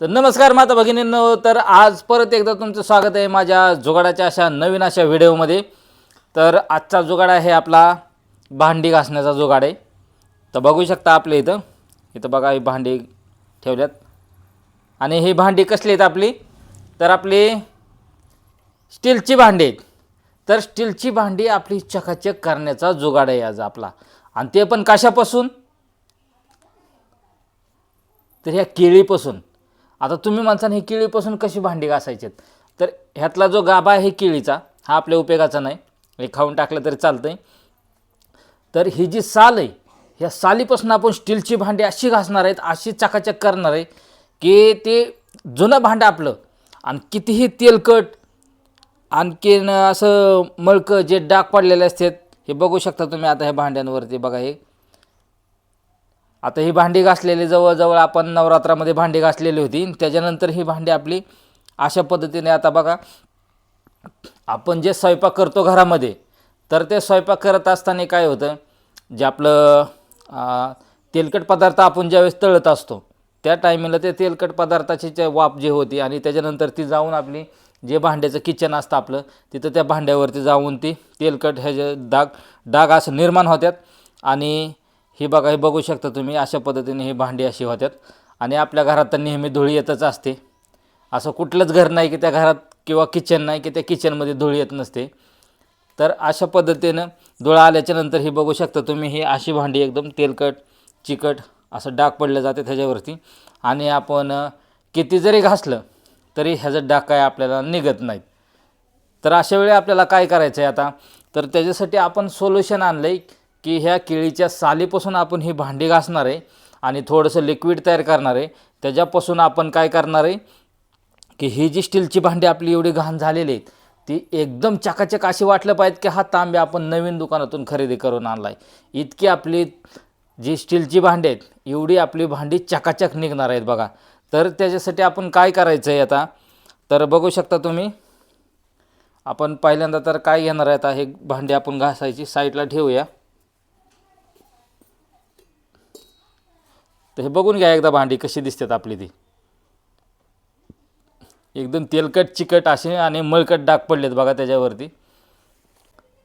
तर नमस्कार माता भगिनींनो तर आज परत एकदा तुमचं स्वागत आहे माझ्या जुगाडाच्या अशा नवीन अशा व्हिडिओमध्ये. तर आजचा जुगाड आहे आपला भांडी घासण्याचा जुगाड आहे. तर बघू शकता आपल्या इथं. इथं बघा ही भांडी ठेवल्यात. आणि ही भांडी कसली आहेत आपली? तर आपली स्टीलची भांडी आहेत. तर स्टीलची भांडी आपली चकाचक करण्याचा जुगाड आहे आज आपला. आणि ते पण कशापासून? तर ह्या केळीपासून. आता तुम्ही म्हणसान ही केळीपासून कशी भांडी घासायची आहेत? तर ह्यातला जो गाभा आहे केळीचा हा आपल्या उपयोगाचा नाही. हे खाऊन टाकलं तरी चालतं आहे तर ही जी साल आहे ह्या सालीपासून आपण स्टीलची भांडी अशी घासणार आहेत अशी चकाचक करणार आहे की ते जुनं भांडं आपलं आणि कितीही तेलकट आणखीन असं मळकं जे डाग पडलेले असतात हे बघू शकता तुम्ही आता ह्या भांड्यांवरती. बघा हे आता ही भांडी घासलेली जवळजवळ आपण नवरात्रामध्ये भांडी घासलेली होती. त्याच्यानंतर ही भांडी आपली अशा पद्धतीने आता बघा आपण जे स्वयंपाक करतो घरामध्ये तर ते स्वयंपाक करत असताना काय होतं जे आपलं तेलकट पदार्थ आपण ज्यावेळेस तळत असतो त्या टायमिंगला ते तेलकट पदार्थाची जे वाफ जी होती आणि त्याच्यानंतर ती जाऊन आपली जे भांड्याचं किचन असतं आपलं तिथं त्या भांड्यावरती जाऊन ती तेलकट ह्याचे डाग डाग असं निर्माण होत्यात. आणि ही बघा हे बघू शकता तुम्ही अशा पद्धतीने ही भांडी अशी होत्यात. आणि आपल्या घरात तर नेहमी धुळी येतच असते. असं कुठलंच घर नाही की त्या घरात किंवा किचन नाही की त्या किचनमध्ये धूळ येत नसते. तर अशा पद्धतीनं धुळा आल्याच्यानंतर ही बघू शकता तुम्ही ही अशी भांडी एकदम तेलकट चिकट असं डाग पडलं जाते त्याच्यावरती. आणि आपण किती जरी घासलं तरी ह्याचं डाग काय आपल्याला निघत नाहीत. तर अशा वेळी आपल्याला काय करायचं आहे आता? तर त्याच्यासाठी आपण सोल्युशन आणलं आहे की ह्या केळीच्या सालीपासून आपण ही भांडी घासणार आहे आणि थोडंसं लिक्विड तयार करणार आहे. त्याच्यापासून आपण काय करणार आहे की ही जी स्टीलची भांडी आपली एवढी घाण झालेली आहेत ती एकदम चकाचक अशी वाटलं पाहिजे की हा तांबे आपण नवीन दुकानातून खरेदी करून आणला आहे इतकी आपली जी स्टीलची भांडी आहेत एवढी आपली भांडी चकाचक निघणार आहेत बघा. तर त्याच्यासाठी आपण काय करायचं आहे आता? तर बघू शकता तुम्ही आपण पहिल्यांदा तर काय घेणार आहे आता हे भांडी आपण घासायची साईडला ठेवूया. तर हे बघून घ्या एकदा भांडी कशी दिसतात आपली ती. एकदम तेलकट चिकट असे आणि मळकट डाग पडलेत बघा त्याच्यावरती.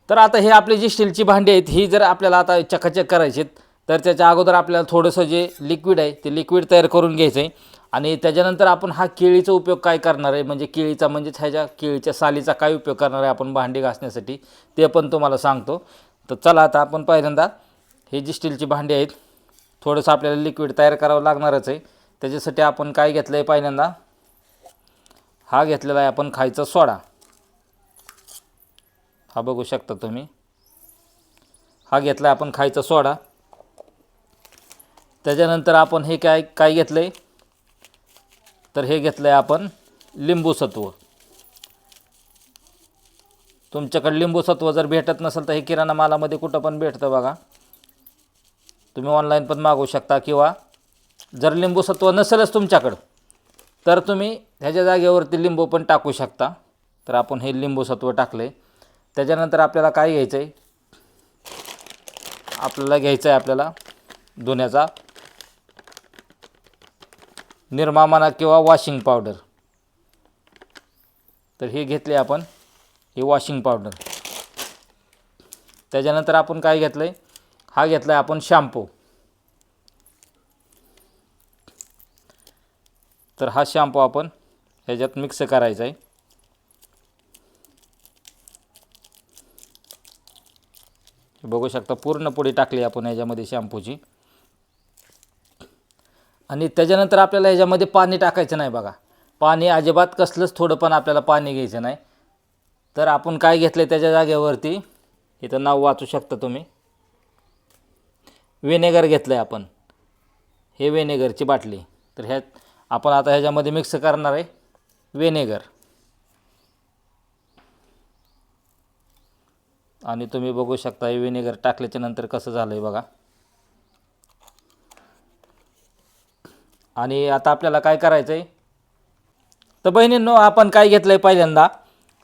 तर आता हे आपली जी स्टीलची भांडी आहेत ही जर आपल्याला आता चकाचक करायची आहेत, तर त्याच्या अगोदर आपल्याला थोडंसं जे लिक्विड आहे ते लिक्विड तयार करून घ्यायचं आहे. आणि त्याच्यानंतर आपण हा केळीचा उपयोग काय करणार आहे? म्हणजे केळीचा म्हणजेच ह्याच्या केळीच्या सालीचा काय उपयोग करणार आहे आपण भांडी घासण्यासाठी? ते पण तुम्हाला सांगतो. तर चला आता आपण पहिल्यांदा हे जी स्टीलची भांडी आहेत थोडंसं आपल्याला लिक्विड तयार करावं लागणारच आहे. त्याच्यासाठी आपण काय घेतलं आहे पहिल्यांदा? हा घेतलेला आहे आपण खायचा सोडा. हा बघू शकता तुम्ही. हा घेतला आहे आपण खायचा सोडा. त्याच्यानंतर आपण हे काय काय घेतलं आहे तर हे घेतलं आहे आपण लिंबू सत्व. तुमच्याकडे लिंबू सत्व जर भेटत नसेल तर हे किराणा मालामध्ये कुठं पण भेटतं बघा. तुम्ही ऑनलाईन पण मागवू शकता किंवा जर लिंबूसत्व नसेलच तुमच्याकडं तर तुम्ही ह्याच्या जागेवरती लिंबू पण टाकू शकता. तर आपण हे लिंबूसत्व टाकलं टाकले. त्याच्यानंतर आपल्याला काय घ्यायचं आहे आपल्याला घ्यायचं आहे आपल्याला धुण्याचा निर्मामाना म्हणा किंवा वॉशिंग पावडर तर हे घेतले आपण हे वॉशिंग पावडर त्याच्यानंतर आपण काय घेतलं आहे हा घेतला आहे आपण शॅम्पू. तर हा शॅम्पू आपण ह्याच्यात मिक्स करायचा आहे बघू शकता पूर्ण पुडी टाकली आपण ह्याच्यामध्ये शॅम्पूची. आणि त्याच्यानंतर आपल्याला ह्याच्यामध्ये पाणी टाकायचं नाही बघा. पाणी अजिबात कसलंच थोडं पण आपल्याला पाणी घ्यायचं नाही. तर आपण काय घेतलं आहे त्याच्या जागेवरती? इथं नाव वाचू शकता तुम्ही. विनेगर घेतलं आहे आपण. हे विनेगरची बाटली. तर ह्यात आपण आता ह्याच्यामध्ये मिक्स करणार आहे विनेगर आणि तुम्ही बघू शकता हे विनेगर टाकल्याच्या नंतर कसं झालं आहे बघा. आणि आता आपल्याला काय करायचं आहे तर बहिणींनो आपण काय घेतलं आहे पहिल्यांदा?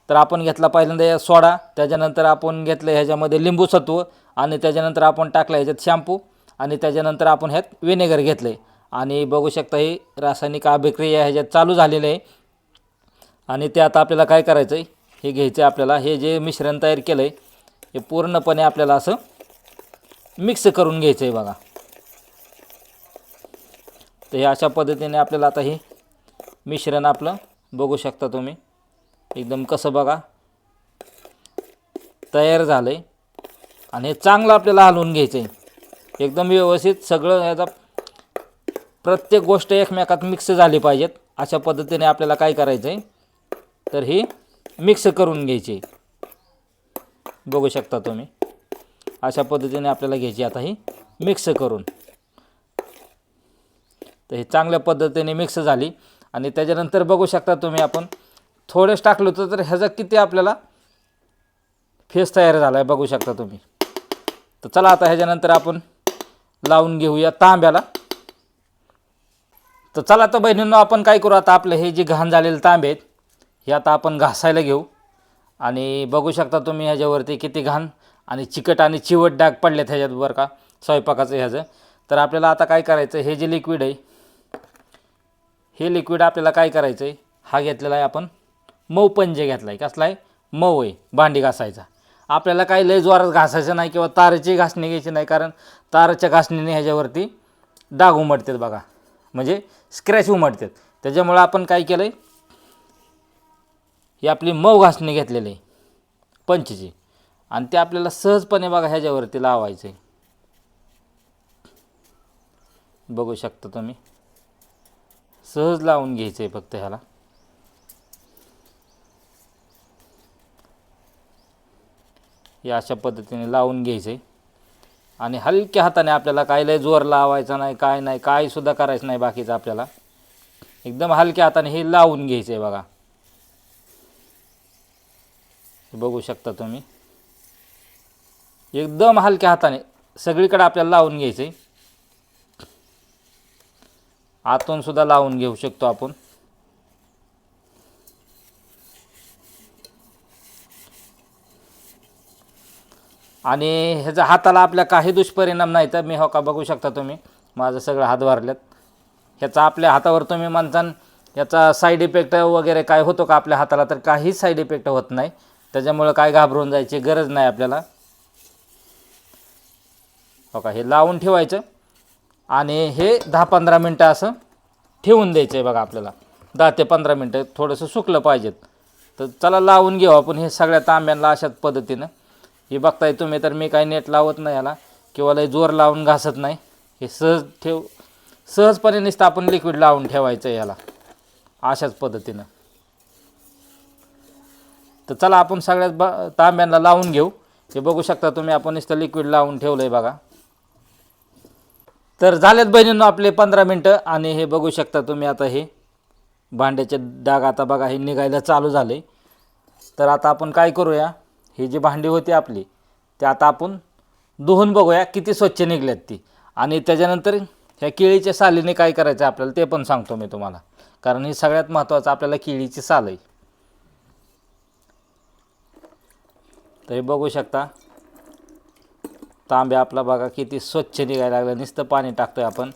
तर आपण घेतला पहिल्यांदा या सोडा. त्याच्यानंतर आपण घेतलं ह्याच्यामध्ये लिंबू सत्व. आणि त्याच्यानंतर आपण टाकलं ह्याच्यात शॅम्पू. आणि त्याच्यानंतर आपण ह्यात विनेगर घेतलं. आहे आणि बघू शकता ही रासायनिक अभिक्रिया ह्याच्यात चालू झालेली आहे. आणि ते आता आपल्याला काय करायचं आहे? हे घ्यायचं आहे आपल्याला. हे जे मिश्रण तयार केलं आहे हे पूर्णपणे आपल्याला असं मिक्स करून घ्यायचं आहे बघा. तर हे अशा पद्धतीने आपल्याला आता हे मिश्रण आपलं बघू शकता तुम्ही. एकदम कसं बघा. तयार झालं आहे आणि हे चांगलं आपल्याला हलवून घ्यायचं आहे. एकदम व्यवस्थित सगळं याचा प्रत्येक गोष्ट एकमेकात मिक्स झाली पाहिजेत. अशा पद्धतीने आपल्याला काय करायचं आहे तर ही मिक्स करून घ्यायची. बघू शकता तुम्ही. अशा पद्धतीने आपल्याला घ्यायची आता ही मिक्स करून. तर हे चांगल्या पद्धतीने मिक्स झाली. आणि त्याच्यानंतर बघू शकता तुम्ही आपण थोडेच टाकलं होतं तर ह्याचा किती आपल्याला फेस तयार झाला आहे बघू शकता तुम्ही. तर चला आता ह्याच्यानंतर आपण लावून घेऊया तांब्याला. तर चला तर बहिणींनो आपण काय करू आता? आपलं हे जे घाण झालेले तांबे आहेत हे आता आपण घासायला घेऊ. आणि बघू शकता तुम्ही ह्याच्यावरती किती घाण आणि चिकट आणि चिवट डाग पडलेत ह्याच्यात बरं का स्वयंपाकाचं ह्याचं. तर आपल्याला आता काय करायचं हे जे लिक्विड आहे हे लिक्विड आपल्याला काय करायचं आहे हा घेतलेला आहे आपण मऊ पंजे घेतला आहे कसला आहे? मऊ आहे भांडी घासायचा. आपल्याला काही लय जोरात घासायचं नाही किंवा तारेची घासणी घ्यायची नाही कारण ताराच्या घासणीने ह्याच्यावरती डाग उमटतात बघा. म्हणजे स्क्रॅच उमटतात. त्याच्यामुळं आपण काय केलं आहे ही आपली मऊ घासणी घेतलेली आहे पंचची. आणि ते आपल्याला सहजपणे बघा ह्याच्यावरती लावायचं आहे. बघू शकता तुम्ही. सहज लावून घ्यायचं आहे फक्त ह्याला. हे अशा पद्धतीने लावून घ्यायचं. आहे आणि हलक्या हाताने आपल्याला काय लय जोर लावायचा नाही काय नाही काय सुद्धा करायचं नाही बाकीचं आपल्याला. एकदम हलक्या हाताने हे लावून घ्यायचं आहे बघा बघू शकता तुम्ही. एकदम हलक्या हाताने सगळीकडे आपल्याला लावून घ्यायचं. आहे आतून सुद्धा लावून घेऊ शकतो आपण. आणि ह्याचा हाताला आपल्या काही दुष्परिणाम नाही तर मी हो का बघू शकता तुम्ही. माझं सगळं हात वारल्यात ह्याचा आपल्या हातावर तुम्ही म्हणता याचा साईड इफेक्ट वगैरे काय होतो का आपल्या हाताला तर काहीच साईड इफेक्ट होत नाही. त्याच्यामुळं काय घाबरून जायची गरज नाही आपल्याला. हो का हे लावून ठेवायचं आणि हे दहा पंधरा मिनटं असं ठेवून द्यायचं आहे बघा आपल्याला. दहा ते पंधरा मिनटं थोडंसं सुकलं पाहिजेत. तर चला लावून घेऊ आपण हे सगळ्या तांब्यांना अशाच पद्धतीनं. हे बघताय तुम्ही तर मी काही नेट लावत नाही याला. किंवा लय जोर लावून घासत नाही. हे सहज ठेव सहजपणे नुसतं आपण लिक्विड लावून ठेवायचं आहे याला. अशाच पद्धतीनं. तर चला आपण सगळ्यात ब तांब्यांना लावून घेऊ. हे बघू शकता तुम्ही आपण नुसतं लिक्विड लावून ठेवलं आहे बघा. तर झालेत बहिणींनो आपले पंधरा मिनटं. आणि हे बघू शकता तुम्ही आता हे भांड्याचे डाग आता बघा हे निघायला चालू झाले. तर आता आपण काय करूया? ही जी भांडी होती आपली ते आता आपण धुवून बघूया किती स्वच्छ निघल्यात ती. आणि त्याच्यानंतर ह्या केळीच्या सालीने काय करायचं आपल्याला ते पण सांगतो मी तुम्हाला. कारण ही सगळ्यात महत्त्वाचं आपल्याला केळीची साल आहे. तर हे बघू शकता तांब्या आपला बघा किती स्वच्छ निघायला लागलं. नुसतं पाणी टाकतोय आपण.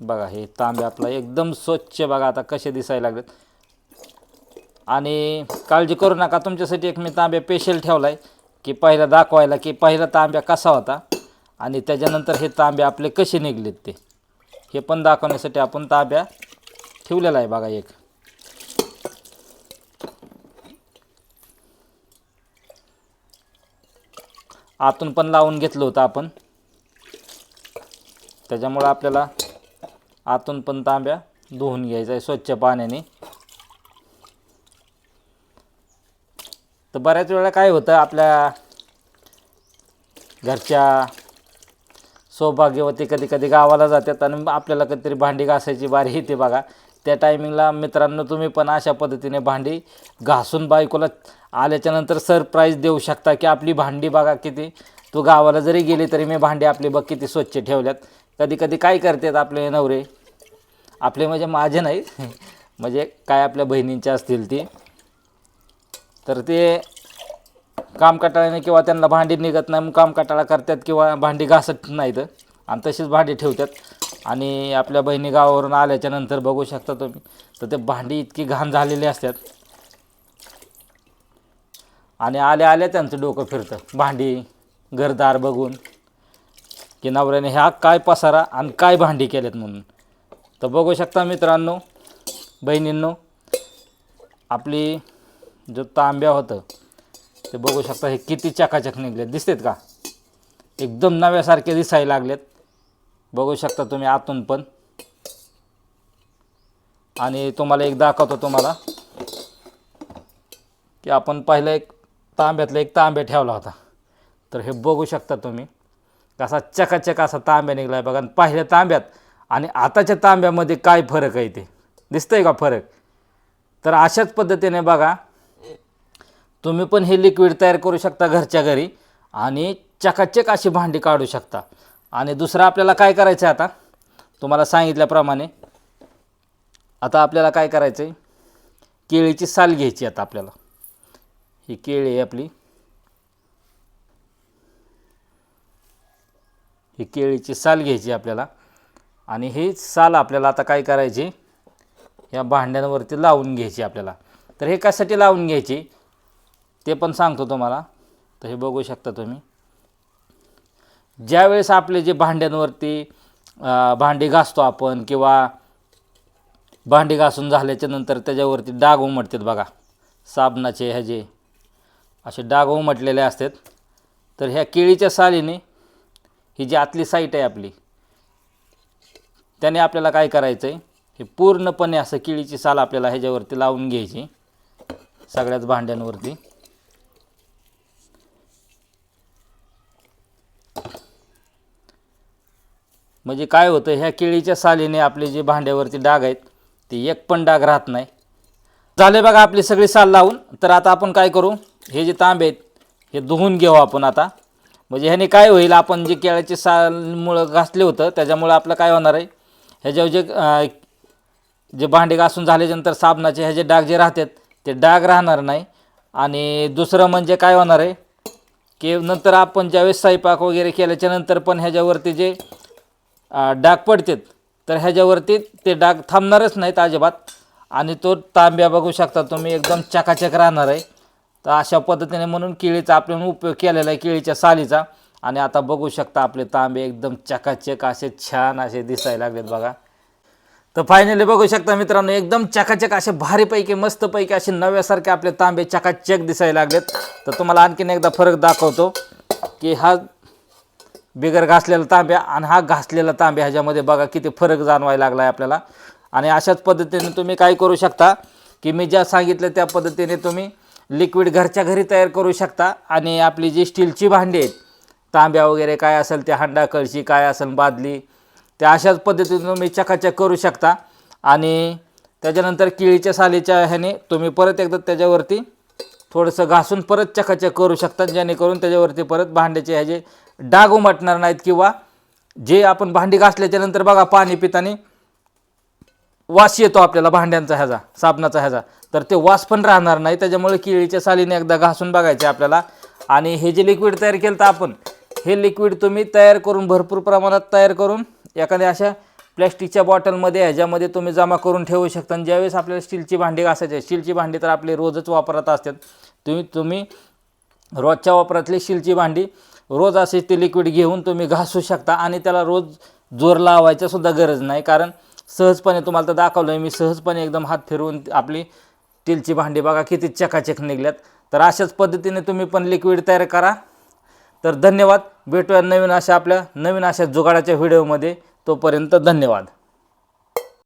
बघा हे तांबे आपला एकदम स्वच्छ बघा आता कसे दिसायला लागलेत. आणि काळजी करू नका तुमच्यासाठी एक मी तांब्या स्पेशल ठेवला आहे की पहिला दाखवायला की पहिला तांब्या कसा होता आणि त्याच्यानंतर हे तांबे आपले कसे निघलेत ते. हे पण दाखवण्यासाठी आपण तांब्या ठेवलेला आहे बघा एक. आतून पण लावून घेतलं होतं आपण. त्याच्यामुळं आपल्याला आतून पण तांब्या धुवून घ्यायचा आहे स्वच्छ पाण्याने. तर बऱ्याच वेळा काय होतं आपल्या घरच्या सौभाग्यवती कधी कधी गावाला जातात आणि आपल्याला कधीतरी भांडी घासायची बारी येते बघा. त्या टायमिंगला मित्रांनो तुम्ही पण अशा पद्धतीने भांडी घासून बायकोला आल्याच्यानंतर सरप्राईज देऊ शकता की आपली भांडी बघा किती. तू गावाला जरी गेली तरी मी भांडी आपली बघ किती स्वच्छ ठेवल्यात. कधी कधी काय करतात आपले नवरे? आपले म्हणजे माझे नाही म्हणजे काय आपल्या बहिणींचे असतील ती. तर ते काम कटाळ्याने किंवा त्यांना भांडी निघत नाही मग काम कटाळा करतात किंवा भांडी घासत नाहीत. आणि तशीच भांडी ठेवतात. आणि आपल्या बहिणी गावावरून आल्याच्यानंतर बघू शकता तुम्ही. तर ते भांडी इतकी घाण झालेली असतात. आणि आल्या आल्या त्यांचं डोकं फिरतं. भांडी घरदार बघून. की नवऱ्याने ह्या काय पसारा आणि काय भांडी केल्यात म्हणून? तर बघू शकता मित्रांनो बहिणींनो आपली जो तांब्या होतं ते बघू शकता हे किती चकाचक निघलेत. दिसतेत का? एकदम नव्यासारखे दिसायला लागलेत. बघू शकता तुम्ही आतून पण. आणि तुम्हाला एक दाखवतो तुम्हाला की आपण पहिलं एक तांब्यातला एक तांब्या ठेवला होता. तर हे बघू शकता तुम्ही कसा चकाचक असा तांब्या निघला आहे बघा. आणि पहिल्या तांब्यात आणि आताच्या तांब्यामध्ये काय फरक आहे ते? दिसतंय का फरक? तर अशाच पद्धतीने बघा तुम्ही पण हे लिक्विड तयार करू शकता घरच्या घरी आणि चकाचक अशी भांडी काढू शकता. आणि दुसरं आपल्याला काय करायचं आहे आता? तुम्हाला सांगितल्याप्रमाणे आता आपल्याला काय करायचं आहे केळीची साल घ्यायची आता आपल्याला. ही केळी आहे आपली. ही केळीची साल घ्यायची आपल्याला. आणि ही साल आपल्याला आता काय करायची? या भांड्यांवरती लावून घ्यायची आपल्याला. तर हे कशासाठी लावून घ्यायची? ते पण सांगतो तुम्हाला. तर हे बघू शकता तुम्ही. ज्यावेळेस आपले जे भांड्यांवरती भांडी घासतो आपण किंवा भांडी घासून झाल्याच्यानंतर त्याच्यावरती डाग उमटतात बघा. साबणाचे ह्याचे असे डाग उमटलेले असतात. तर ह्या केळीच्या सालीने ही जी आतली साईट आहे आपली त्याने आपल्याला काय करायचं आहे हे पूर्णपणे असं केळीची साल आपल्याला ह्याच्यावरती लावून घ्यायची. सगळ्याच भांड्यांवरती. म्हणजे काय होतं ह्या केळीच्या सालीने आपले जे भांड्यावरती डाग आहेत ते एक पण डाग राहत नाही. झाले बघा आपली सगळी साल लावून तर आता आपण काय करू हे जे तांबे आहेत हे धुवून घेऊ आपण आता. म्हणजे ह्याने काय होईल आपण जे केळ्याचे सालमुळं घासले होतं त्याच्यामुळं आपलं काय होणार आहे ह्याच्यावर जे जे भांडे घासून झाल्याच्यानंतर साबणाचे ह्याचे डाग जे राहतात ते डाग राहणार नाही. आणि दुसरं म्हणजे काय होणार आहे की नंतर आपण ज्यावेळेस स्वयंपाक वगैरे केल्याच्यानंतर पण ह्याच्यावरती जे डाग पडतात. तर ह्याच्यावरती ते डाग थांबणारच नाहीत अजिबात. आणि तो तांब्या बघू शकता तुम्ही एकदम चकाचक राहणार आहे. तर अशा पद्धतीने म्हणून केळीचा आपण उपयोग केलेला आहे केळीच्या सालीचा. आणि आता बघू शकता आपले तांबे एकदम चकाचक असे छान असे दिसायला लागलेत बघा. तर फायनली बघू शकता मित्रांनो एकदम चकाचक असे भारीपैकी मस्तपैकी असे नव्यासारखे आपले तांबे चकाचक दिसायला लागलेत. तर तुम्हाला आणखीन एकदा फरक दाखवतो की हा बिगर घासलेला तांब्या आणि हा घासलेला तांब्या ह्याच्यामध्ये बघा किती फरक जाणवायला लागला आहे आपल्याला. आणि अशाच पद्धतीने तुम्ही काय करू शकता की मी ज्या सांगितलं त्या पद्धतीने तुम्ही लिक्विड घरच्या घरी तयार करू शकता आणि आपली जी स्टीलची भांडी आहेत तांब्या वगैरे काय असेल ते हांडा कळशी काय असेल बादली त्या अशाच पद्धतीने तुम्ही चकाचक करू शकता. आणि त्याच्यानंतर केळीच्या सालीच्या ह्याने तुम्ही परत एकदा त्याच्यावरती थोडंसं घासून परत चकाचक करू शकता जेणेकरून त्याच्यावरती परत भांड्याचे ह्याचे डाग उमटणार नाहीत किंवा जे आपण भांडी घासल्याच्या नंतर बघा पाणी पितानी वास येतो आपल्याला भांड्यांचा ह्याचा साबणाचा ह्याचा. तर ते वास पण राहणार नाही त्याच्यामुळे केळीच्या सालीने एकदा घासून बघायचे आपल्याला. आणि हे जे लिक्विड तयार केलं तर आपण हे लिक्विड तुम्ही तयार करून भरपूर प्रमाणात तयार करून एखाद्या अशा प्लॅस्टिकच्या बॉटलमध्ये ह्याच्यामध्ये तुम्ही जमा करून ठेवू शकता. आणि ज्यावेळेस आपल्याला स्टीलची भांडी घासायची स्टीलची भांडी तर आपली रोजच वापरत असतात. तुम्ही तुम्ही रोजच्या वापरातली स्टीलची भांडी रोज असे ते लिक्विड घेऊन तुम्ही घासू शकता आणि त्याला रोज जोर लावायचा सुद्धा गरज नाही. कारण सहजपणे तुम्हाला तर दाखवलं आहे मी सहजपणे एकदम हात फिरवून आपली स्टीलची भांडी बघा किती चकाचक निघल्यात. तर अशाच पद्धतीने तुम्ही पण लिक्विड तयार करा. तर धन्यवाद. भेटूया नवीन अशा आपल्या नवीन अशा जुगाडाच्या व्हिडिओमध्ये तोपर्यंत धन्यवाद.